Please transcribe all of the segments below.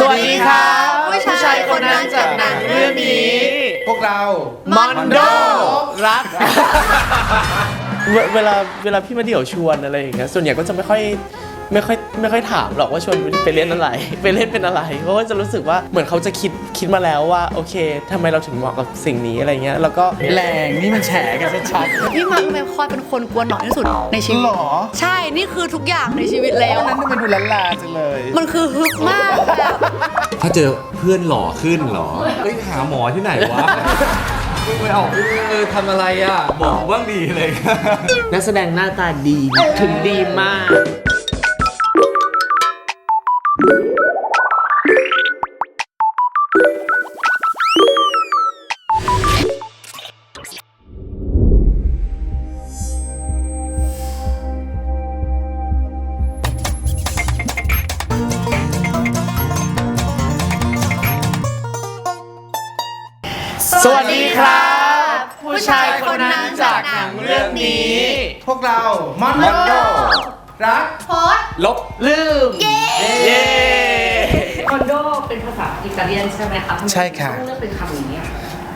สวัสดีครับผู้ชายคนนั้นจากหนังเรื่องนี้ พวกเรามอนโดรักเวเวลาเวลาพี่มาเดี่ยวชวนอะไรอย่างเงี้ยส่วนใหญ่ก็จะไม่ค่อย ไม่ค่อยไม่ค่อยถามหรอกว่าชวนไปเล่นอะไร ไปเล่นเป็นอะไร เพราะว่าจะรู้สึกว่าเหมือนเขาจะคิดคิดมาแล้วว่าโอเคทำไมเราถึงเหมาะกับสิ่งนี้อะไรเงี้ยแล้วก็แรงนี่มันแฉกันชัดพี่มักเมคอยเป็นคนกลัวหนอนที่สุดในชีวิตหรอใช่นี่คือทุกอย่างในชีวิตแล้ๆววันนั้นมันดูลันลาจังเลย มันคือฮึกมากอะถ้าเจอเพื่อนหล่อขึ้นเหรอเฮ้ยหาหมอที่ไหนวะไม่ออกเออทำอะไรอะ บอกบ้างดีเลย นักแสดงหน้าตาดี ถึงดีมาก ครับ ผู้ชายคนนั้นจากหนังเรื่องนี้ พวกเรามอนโดรักลบลืม เย้ คอนโดเป็นภาษาอิตาเลียนใช่ไหมคะทำไมใช่ค่ะ ต้องเลือกเป็นคำนี้อะ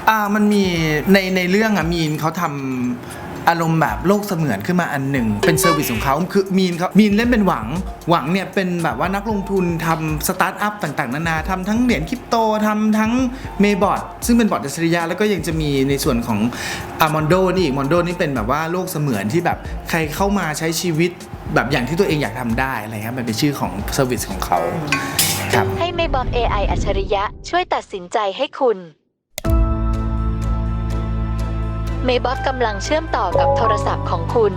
อ่ามันมีในในเรื่องอะมีนเขาทำ อารมณ์แบบโลกเสมือนขึ้นมาอันหนึ่ง เป็นเซอร์วิสของเขาคือมีนเขามีนเล่นเป็นหวัง หวังเนี่ยเป็นแบบว่านักลงทุนทำสตาร์ทอัพต่างๆ นานาทำทั้งเหรียญคริปโตทำทั้งเมย์บอร์ดซึ่งเป็นบอร์ดอัจฉริยะแล้วก็ยังจะมีในส่วนของอามอนโดนี่อีกมอนโดนี่เป็นแบบว่าโลกเสมือนที่แบบใครเข้ามาใช้ชีวิตแบบอย่างที่ตัวเองอยากทำได้อะไรครับมันเป็นชื่อของเซอร์วิสของเขาครับให้ไม่บอก AI อัจฉริยะช่วยตัดสินใจให้คุณ เมย์บอทกำลังเชื่อมต่อกับโทรศัพท์ของคุณ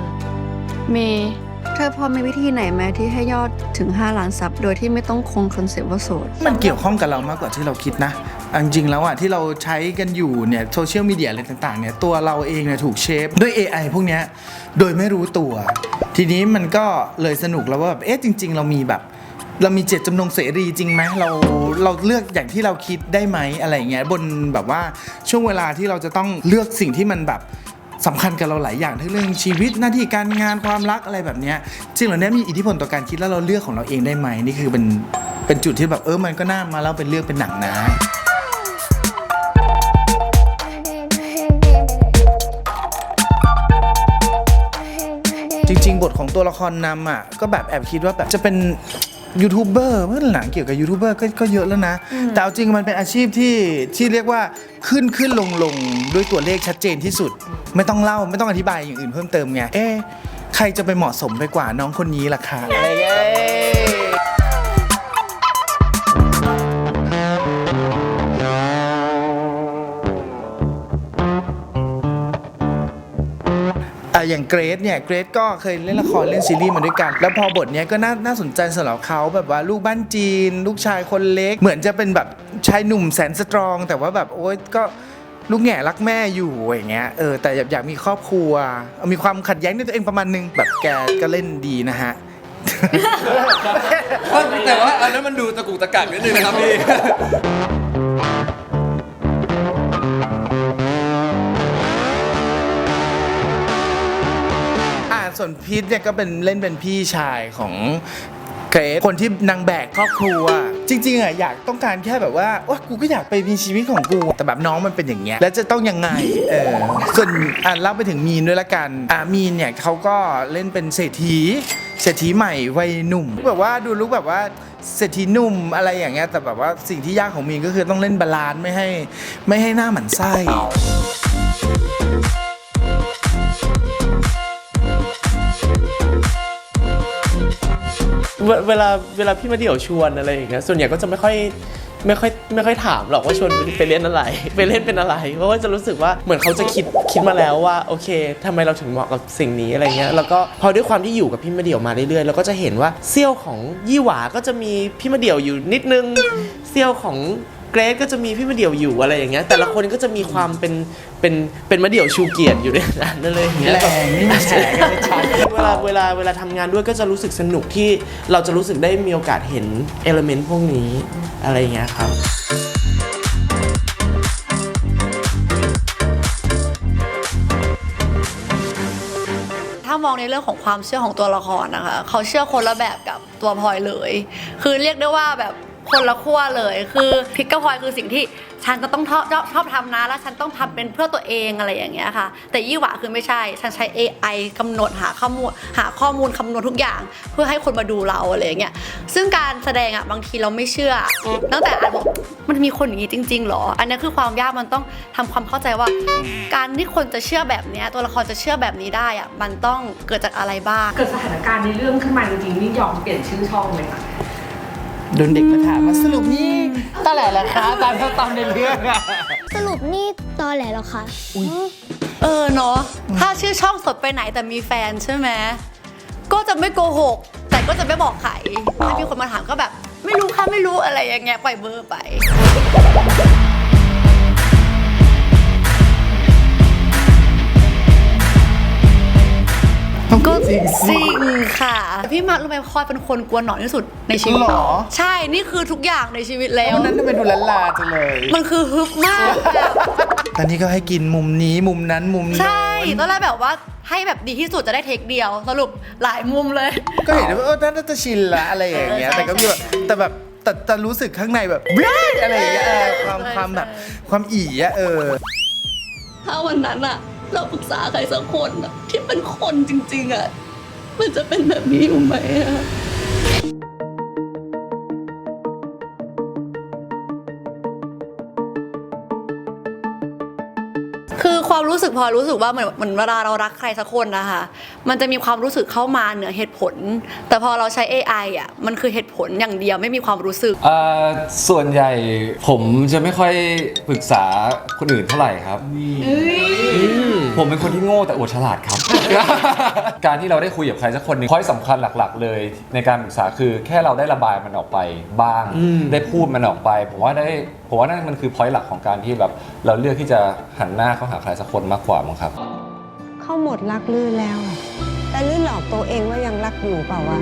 เมย์เธอพอมีวิธีไหนไหมที่ให้ยอดถึง 5 ล้านซับโดยที่ไม่ต้องคงคอนเซปต์ว่าโสด มันเกี่ยวข้องกับเรามากกว่าที่เราคิดนะเอาจริงๆแล้วอะที่เราใช้กันอยู่เนี่ยโซเชียลมีเดียอะไรต่างๆเนี่ยตัวเราเองเนี่ยถูกเชฟด้วย AI พวกเนี้ยโดยไม่รู้ตัว ทีนี้มันก็เลยสนุกแล้วว่าแบบเอ๊ะจริง ๆ เรามีแบบ เรามีเจตจำนงเสรีจริงไหมเราเราเลือกอย่างที่เราคิดได้ไหมอะไรเงี้ยบนแบบว่าช่วงเวลาที่เราจะต้องเลือกสิ่งที่มันแบบสำคัญกับเราหลายอย่างทั้งเรื่องชีวิตหน้าที่การงานความรักอะไรแบบเนี้ยจริงเหล่านี้มีอิทธิพลต่อการคิดแล้วเราเลือกของเราเองได้ไหมนี่คือเป็นเป็นจุดที่แบบเออมันก็น่ามาแล้วเป็นเรื่องเป็นหนังนะ จริง ๆ บทของตัวละครนำอะก็แบบแอบคิดว่าแบบจะเป็น ยูทูบเบอร์เมื่อหนังเกี่ยวกับยูทูบเบอร์ก็ก็เยอะแล้วนะ แต่เอาจริงมันเป็นอาชีพที่ที่เรียกว่าขึ้นขึ้นลงลงด้วยตัวเลขชัดเจนที่สุด ไม่ต้องเล่าไม่ต้องอธิบายอย่างอื่นเพิ่มเติมไงเอ๊ะใครจะไปเหมาะสมไปกว่าน้องคนนี้ล่ะคะอะไรเงี้ย อะอย่างเกรซเนี่ยเกรซก็เคยเล่นละครเล่นซีรีส์มาด้วยกัน แล้วพอบทเนี้ยก็น่าน่าสนใจสำหรับเขาแบบว่าลูกบ้านจีน ลูกชายคนเล็ก เหมือนจะเป็นแบบชายหนุ่มแสนสตรอง แต่ว่าแบบโอ๊ยก็ลูกแง่รักแม่อยู่อย่างเงี้ยเออแต่อยากอยากมีครอบครัว มีความขัดแย้งในตัวเองประมาณนึงแบบแกก็เล่นดีนะฮะ แต่ว่าอันนั้นมันดูตะกุกตะกักนิดนึงนะครับพี่ ส่วนพีทเนี่ยก็เป็นเล่นเป็นพี่ชายของเกรซคนที่นางแบกครอบครัว จริงๆอะอยากต้องการแค่แบบว่าว่ากูก็อยากไปมีชีวิตของกู แต่แบบน้องมันเป็นอย่างเงี้ยแล้วจะต้องยังไงเออส่วนอ่าเล่าไปถึงมีนด้วยละกันอ่ามีนเนี่ยเขาก็เล่นเป็นเศรษฐีเศรษฐีใหม่วัยหนุ่มแบบว่าดูลุกแบบว่าเศรษฐีหนุ่มอะไรอย่างเงี้ยแต่แบบว่าสิ่งที่ยากของมีนก็คือต้องเล่นบาลานซ์ไม่ให้ไม่ให้หน้าหมันไส้ เวลาเวลาพี่มาเดี่ยวชวนอะไรอย่างเงี้ยส่วนใหญ่ก็จะไม่ค่อยไม่ค่อยไม่ค่อยถามหรอกว่าชวนไปเล่นอะไร ไปเล่นเป็นอะไร เพราะว่าจะรู้สึกว่าเหมือนเขาจะคิดคิดมาแล้วว่าโอเคทำไมเราถึงเหมาะกับสิ่งนี้อะไรเงี้ยแล้วก็พอด้วยความที่อยู่กับพี่มาเดี่ยวมาเรื่อยๆเราก็จะเห็นว่าเซี่ยวของยี่หวาก็จะมีพี่มาเดี่ยวอยู่นิดนึงเซี่ยวของ เกรซก็จะมีพี่มาเดี่ยวอยู่อะไรอย่างเงี้ย แต่ละคนก็จะมีความเป็นเป็นเป็นมาเดี่ยวชูเกียรติอยู่ในนั้นนั่นเลยอย่างเงี้ยแรงนี่มันแฉกันชัดเวลาเวลาเวลาทำงานด้วยก็จะรู้สึกสนุกที่เราจะรู้สึกได้มีโอกาสเห็นเอลเมนต์พวกนี้อะไรอย่างเงี้ยครับ ถ้ามองในเรื่องของความเชื่อของตัวละครนะคะ เขาเชื่อคนละแบบกับตัวพลอยเลย คือเรียกได้ว่าแบบ คนละขั้วเลยคือพิกกับพลอยคือสิ่งที่ฉันจะต้องชอบชอบทำนะแล้วฉันต้องทำเป็นเพื่อตัวเองอะไรอย่างเงี้ยค่ะ แต่ยี่หวาคือไม่ใช่ ฉันใช้ AI กำหนดหาข้อมูลหาข้อมูลคำนวณทุกอย่าง เพื่อให้คนมาดูเราอะไรอย่างเงี้ยซึ่งการแสดงอะบางทีเราไม่เชื่อ ตั้งแต่อ่านบอกมันมีคนอย่างนี้จริงๆหรอ อันนี้คือความยากมันต้องทำความเข้าใจว่า การที่คนจะเชื่อแบบเนี้ยตัวละครจะเชื่อแบบนี้ได้อะมันต้องเกิดจากอะไรบ้าง เกิดสถานการณ์ในเรื่องขึ้นมาจริงๆนี่ยอมเปลี่ยนชื่อช่องเลยค่ะ โดนเด็กมาถามว่าสรุปนี่ตาแหล่ละคะตามเขาตามในเรื่องอะสรุปนี่ตอแหลเหรอคะเออเนาะถ้าชื่อช่องสดไปไหนแต่มีแฟนใช่ไหมก็จะไม่โกหก แต่ก็จะไม่บอกใครถ้ามีคนมาถามก็แบบ ไม่รู้ค่ะไม่รู้อะไรอย่างเงี้ยปล่อยเบอร์ไป ก็จริงค่ะ พี่มาร์ครู้ไหมพลอยเป็นคนกลัวหนอนที่สุดในชีวิตหรอ ใช่นี่คือทุกอย่างในชีวิตแล้ววันนั้นทำไมดูละลาจังเลย มันคือฮึบมากอะตอนนี้ก็ให้กินมุมนี้มุมนั้นมุมโน้นใช่ตอนแรกแบบว่าให้แบบดีที่สุดจะได้เทคเดียว สรุปหลายมุมเลย ก็เห็นว่าเออน่าจะชินละอะไรอย่างเงี้ยเออใช่แต่ก็มีแบบแต่แบบแต่แต่รู้สึกข้างในแบบเว้ยอะไรอย่างเงี้ยเออความใช่ความแบบใช่ความอีอะเออถ้าวันนั้นอะ เราปรึกษาใครสักคนที่เป็นคนจริง ๆอะมันจะเป็นแบบนี้อยู่ไหมอะ คือความรู้สึกพอรู้สึกว่าเหมือนเหมือนเวลาเรารักใครสักคนนะคะ มันจะมีความรู้สึกเข้ามาเหนือเหตุผล แต่พอเราใช้ AI อะมันคือเหตุผลอย่างเดียวไม่มีความรู้สึกอ่าส่วนใหญ่ผมจะไม่ค่อยปรึกษาคนอื่นเท่าไหร่ครับ ผมเป็นคนที่โง่แต่อวดฉลาดครับ การที่เราได้คุยกับใครสักคนหนึงข้อสำคัญหลักๆ เลย ในการปรึกษาคือแค่เราได้ระบายมันออกไปบ้าง ได้พูดมันออกไป ผมว่าได้ผมว่านั่นมันคือพอยต์หลักของการที่แบบเราเลือกที่จะหันหน้าเข้าหาใครสักคนมากกว่ามั้งครับ เข้าหมดรักลื่นแล้ว แต่ลื่นหลอกตัวเองว่ายังรักอยู่เปล่าวะ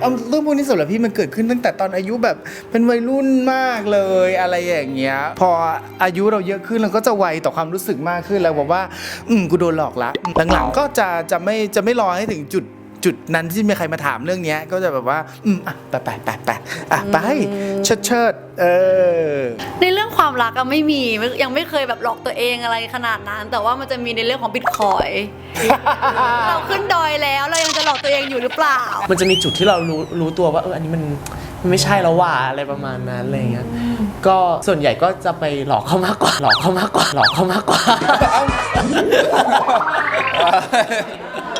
เอาเรื่องพวกนี้สำหรับพี่มันเกิดขึ้นตั้งแต่ตอนอายุแบบเป็นวัยรุ่นมากเลยอะไรอย่างเงี้ย พออายุเราเยอะขึ้นเราก็จะไวต่อความรู้สึกมากขึ้นแล้วบอกว่า อืมกูโดนหลอกละหลังๆก็จะจะไม่จะไม่รอให้ถึงจุด จุดนั้นที่มีใครมาถามเรื่องเนี้ยก็จะแบบว่า อืมอะไปไปไปไปอะไปเชิดเชิดเออในเรื่องความรักอะไม่มีไม่ยังไม่เคยแบบหลอกตัวเองอะไรขนาดนั้น แต่ว่ามันจะมีในเรื่องของบิตคอยเราขึ้นดอยแล้วเรายังจะหลอกตัวเองอยู่หรือเปล่า มันจะมีจุดที่เรารู้รู้ตัวว่าเอออันนี้มันมันไม่ใช่แล้วว่าอะไรประมาณนั้นอะไรเงี้ย ก็ส่วนใหญ่ก็จะไปหลอกเขามากกว่า หลอกเขามากกว่า หลอกเขามากกว่า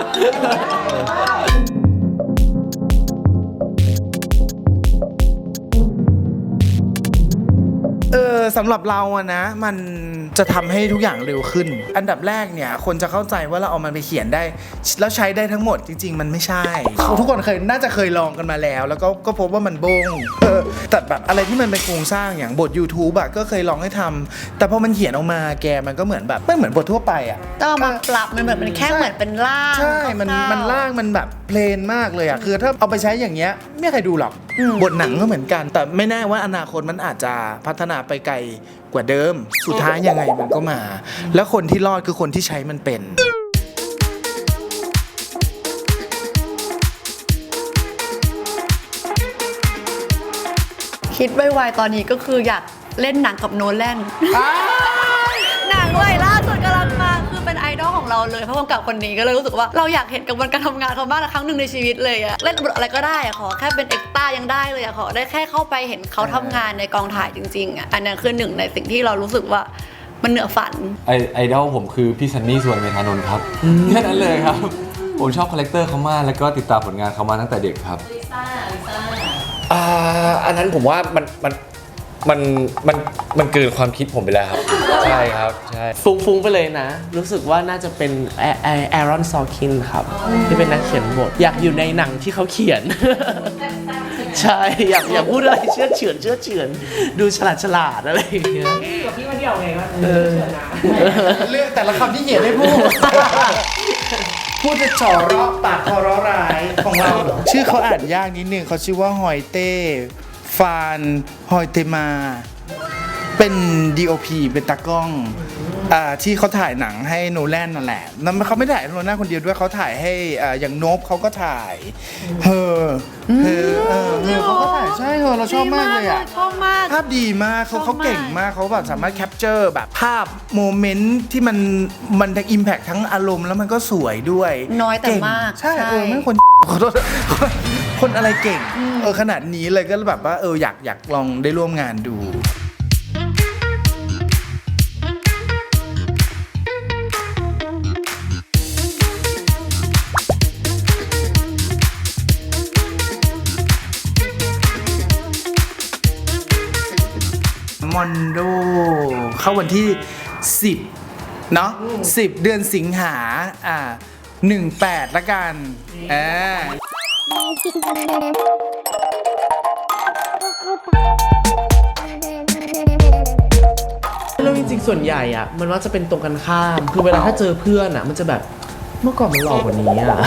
เออสำหรับเราอะนะ มัน จะทำให้ทุกอย่างเร็วขึ้น อันดับแรกเนี่ยคนจะเข้าใจว่าเราเอามันไปเขียนได้ แล้วใช้ได้ทั้งหมดจริง ๆ มันไม่ใช่ทุกคนเคยน่าจะเคยลองกันมาแล้ว แล้วก็ก็พบว่ามันบงเออแต่แบบอะไรที่มันเป็นโครงสร้างอย่างบท YouTube อะก็เคยลองให้ทำแต่พอมันเขียนออกมาแกมันก็เหมือนแบบไม่เหมือนบททั่วไปอะต้องเอามาปรับมันเหมือนมันแค่เหมือนเป็นร่างใช่มันคร่วๆมันล่างมันแบบเพลนมากเลยอะคือถ้าเอาไปใช้อย่างเงี้ยไม่มีใครดูหรอกบทหนังก็เหมือนกัน แต่ไม่แน่ว่าอนาคตมันอาจจะพัฒนาไปไกลกว่าเดิม สุดท้ายยังไงมันก็มา แล้วคนที่รอดคือคนที่ใช้มันเป็นคิดไวๆตอนนี้ก็คืออยากเล่นหนังกับโนแลนหนังใหม่ล่า เป็นไอดอลของเราเลยเพราะกำกับคนนี้ก็เลยรู้สึกว่าเราอยากเห็นกระบวนการทำงานเขาบ้างนะครั้งหนึ่งในชีวิตเลยอะเล่นบทอะไรก็ได้อะขอแค่เป็นเอ็กซ์ต้ายังได้เลยอะขอได้แค่เข้าไปเห็นเขาทำงานในกองถ่ายจริงๆอะอันนั้นคือหนึ่งในสิ่งที่เรารู้สึกว่ามันเหนือฝันไอไอดอลผมคือพี่ซันนี่ส่วนเมธานนท์ครับแค่นั้นเลยครับ ผมชอบคาแรคเตอร์เขามากแล้วก็ติดตามผลงานเขามาตั้งแต่เด็กครับอ่าอันนั้นผมว่ามันมัน มันมันมันเกินความคิดผมไปแล้วครับ ใช่ครับใช่ฟุ้งๆไปเลยนะ รู้สึกว่าน่าจะเป็นแอแอแอรอนซอคินครับ ที่เป็นนักเขียนบท อยากอยู่ในหนังที่เขาเขียน ใช่อยากอยากพูดอะไรเชื่อเฉือนเชื่อเฉือน ดูฉลาดฉลาดอะไรอย่างเงี้ยนี่อยู่กับพี่มาเดียวไงก็เออเชื่อนะเรื่องแต่ละคำที่เขียนให้พูดพูดจะจ่อเราะปากคอร้อร้ายของเรา ชื่อเขาอ่านยากนิดนึงเขาชื่อว่าฮอยเต้ ฟานฮอยเตมา เป็น DOP เป็นตากล้องอ่าที่เขาถ่ายหนังให้โนแลนนั่นแหละแล้วเขาไม่ได้ถ่ายให้โนแลนคนเดียวด้วยเขาถ่ายให้อ่าอย่างโนบเขาก็ถ่ายเฮอเฮอเออเฮอเขาก็ถ่ายใช่เฮอเราชอบมากเลยอะ ชอบมาก ภาพดีมากเขาชอบเขาเก่งมากมากเขาแบบสามารถแคปเจอร์แบบภาพโมเมนต์ที่มันมันทั้งอิมแพกทั้งอารมณ์แล้วมันก็สวยด้วยน้อยแต่เก่งมากใช่ เออไม่งคนขอโทษ คนอะไรเก่ง เออขนาดนี้เลยก็แบบว่าเอออยากอยากลองได้ร่วมงานดู มอนโด เข้าวันที่ 10 เนาะ10 เดือนสิงหาอ่า 18 ละกันอ่า แล้วจริงๆส่วนใหญ่อะมันว่าจะเป็นตรงกันข้าม คือเวลาถ้าเจอเพื่อนอะมันจะแบบเมื่อก่อนมันหล่อกว่านี้อะ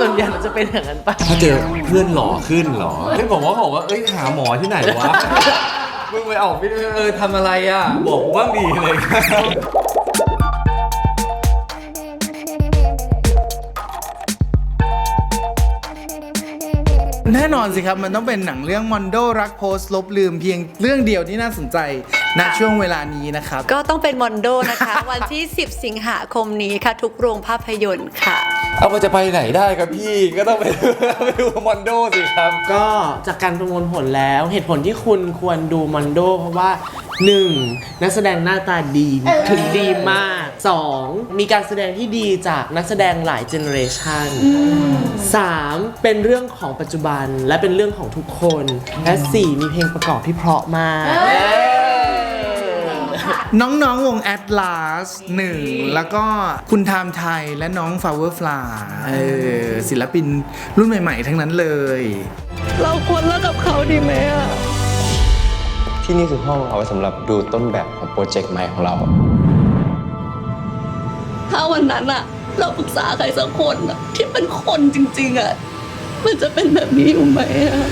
ส่วนใหญ่มันจะเป็นอย่างนั้นปะถ้าเจอเพื่อนหล่อขึ้นเหรอเฮ้ยผมว่าผมว่าเอ้ยหาหมอที่ไหนวะ มึงไปออกไปเออทำอะไรอะ บอกกูบ้างดีเลย แน่นอนสิครับ มันต้องเป็นหนังเรื่องมอนโดรักโพสต์ลบลืมเพียงเรื่องเดียวที่น่าสนใจณช่วงเวลานี้นะครับ ก็ต้องเป็นมอนโดนะคะ วันที่ 10 สิงหาคมนี้ค่ะ ทุกโรงภาพยนตร์ค่ะ เอามันจะไปไหนได้ครับพี่ก็ต้องไปไปดูมอนโดสิครับ ก็จากการประมวลผลแล้วเหตุผลที่คุณควรดูมอนโด เพราะว่า 1. นักแสดงหน้าตาดีถึงดีมาก 2. มีการแสดงที่ดีจากนักแสดงหลายเจเนอเรชัน 3. เป็นเรื่องของปัจจุบันและเป็นเรื่องของทุกคน และ 4. มีเพลงประกอบที่เพราะมาก น้องๆ วง Atlas หนึ่งแล้วก็คุณไทม์ไทยและน้อง Flower Fly เออศิลปินรุ่นใหม่ ๆ ทั้งนั้นเลย เราควรเลิกกับเขาดีไหมอะที่นี่คือห้องเอาไว้สำหรับดูต้นแบบของโปรเจกต์ใหม่ของเรา ถ้าวันนั้นอะเราปรึกษาใครสักคนอะที่เป็นคนจริง ๆอะมันจะเป็นแบบนี้อยู่ไหมอะ